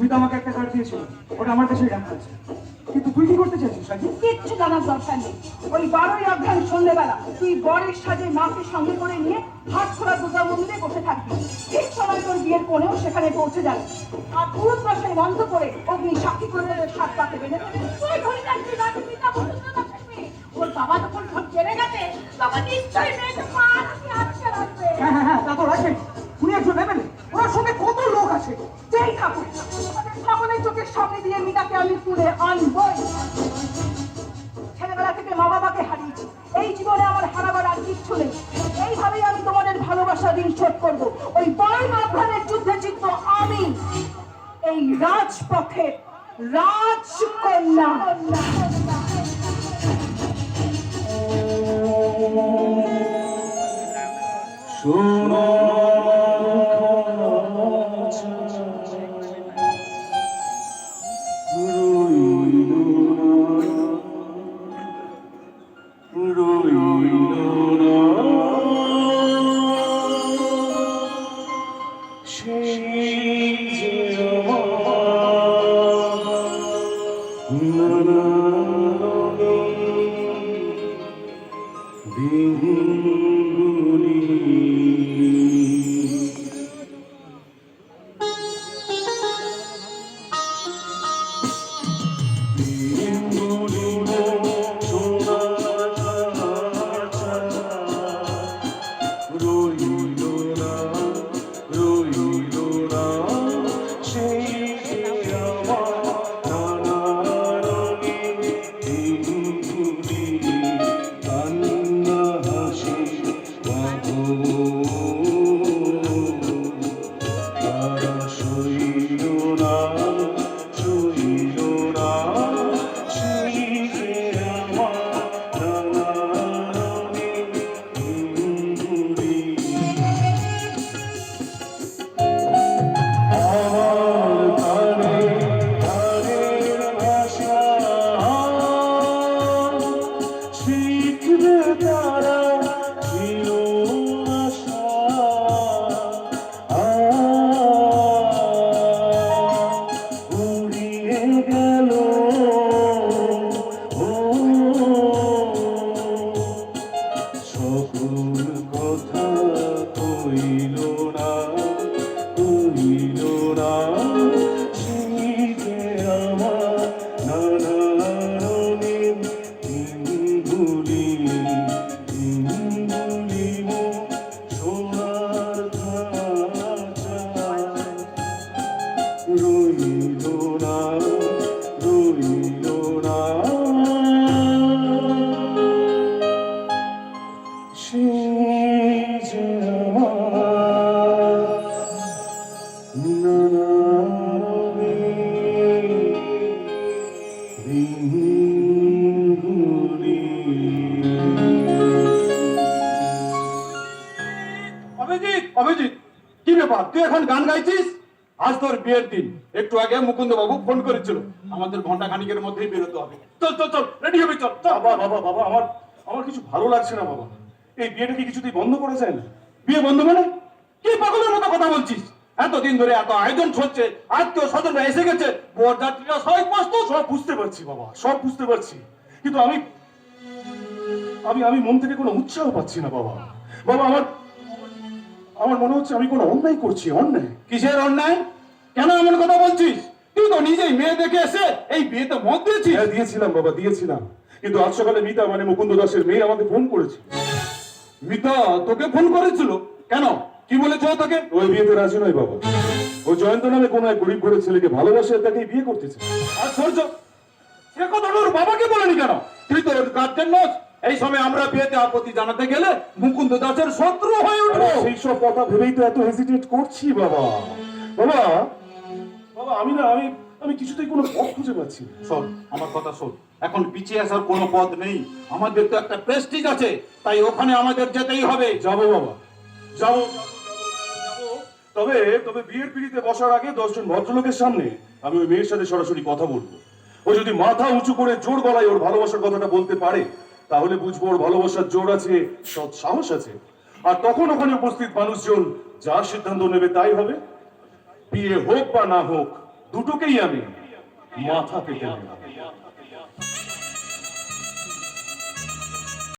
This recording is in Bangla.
মিতা আমাকে একটা কার্ড দিয়েছিল, ওটা আমার কাছে রাখা আছে। কিন্তু তুই কি করতে চাইছিস রাজি কিচ্ছু জানার দরকার নেই। ওই বারোই অঘ্রাণ সন্ধ্যেবেলা তুই বরের সাজে মাকে সঙ্গে করে নিয়ে হাত খোলা দুর্গা মন্দিরে বসে থাকবি। ঠিক সময় তোর বিয়ের কোণেও সেখানে পৌঁছে যাবে। আর পুরুষ বাসায় বন্ধ করে অগ্নি সাক্ষী করে সাত পাকে বেঁধে। তুই ধরে পিতা ওর বাবা যখন সব জেনে গেছে, তখন নিশ্চয়ই আছে। যেই আমাদের সকলের চোখের সামনে দিয়ে মিতাকে আমি তুলে আনবই। ছেলেবেলা থেকে মা বাবাকে হারিয়েছি এই জীবনে আমার হারাবার আর কিচ্ছু নেই। এইভাবেই আমি তোমাদের ভালোবাসা দিন শোধ করব। ওই বড় মাভ্রানের যুদ্ধে জিতবো আমি। এই রাজপথে রাজকন্যা। শোনো সেই কইল না তুই এখন গান গাইছিস? আজ তোর বিয়ের দিন। একটু আগে মুকুন্দ বাবু ফোন করেছিল। আমাদের ঘণ্টা খানিকের মধ্যেই বেরোতে হবে। চল চল চল রেডি হবে চল বাবা বাবা বাবা আমার আমার কিছু ভালো লাগছে না বাবা। এই বিয়েটা কি কিছুতেই বন্ধ করা যায় না? বিয়ে বন্ধ মানে? কি পাগলের মতো কথা বলছিস? এতদিন ধরে এত আয়োজন হচ্ছে আত্মীয় স্বজনরা এসে গেছে বরযাত্রীরা সবাই প্রস্তুত। সব বুঝতে পারছি বাবা সব বুঝতে পারছি। কিন্তু আমি আমি আমি মন থেকে কোনো উৎসাহ পাচ্ছি না বাবা। বাবা আমার আমার মনে হচ্ছে আমি কোনো অন্যায় করছি অন্যায়। কিসের অন্যায়? কেন এমন কথা বলছিস? তুই তো নিজেই মেয়ে দেখে এসে এই বিয়েতে মত দিয়েছিস। হ্যাঁ দিয়েছিলাম বাবা দিয়েছিলাম। কিন্তু আজ সকালে মিতা মানে মুকুন্দ দাসের মেয়ে আমাকে ফোন করেছে। মিতা তোকে ফোন করেছিল? কেন? কি বলেছে তোকে? ওই বিয়েতে রাজি নয় বাবা। ও জয়ন্ত নামে কোনো এক গরিব ঘরের ছেলেকে ভালোবাসে তাকে বিয়ে করতেছে আর সূর্য সে কথা ওর বাবাকে বলেনি কেন? তুই তো ওর গার্জেন নস। এই সময় আমরা বিয়েতে আপত্তি জানাতে গেলে মুকুন্দ দাসের শত্রু হয়ে উঠবো। সেই সব কথা ভেবেই তো এত হেজিটেট করছি বাবা। বাবা বাবা আমি না আমি আমি কিছুতেই কোনো পথ খুঁজে পাচ্ছি শোন আমার কথা শোন। এখন পিছিয়ে আসার কোনো পথ নেই। আমাদের তো একটা প্রেস্টিজ আছে তাই ওখানে আমাদের যেতেই হবে। যাব বাবা। যাব। তবে তবে বিয়ের পিড়িতে বসার আগে দশজন ভদ্রলোকের সামনে আমি ওই মেয়ের সাথে সরাসরি কথা বলব। ও যদি মাথা উঁচু করে জোর গলায় ওর ভালোবাসার কথাটা বলতে পারে তাহলে বুঝব ওর ভালোবাসার জোর আছে, সৎ সাহস আছে। আর তখন ওখানে উপস্থিত মানুষজন যা সিদ্ধান্ত নেবে তাই হবে। বিয়ে হোক বা না হোক, দুটোকেই আমি মাথা পেতে নেব।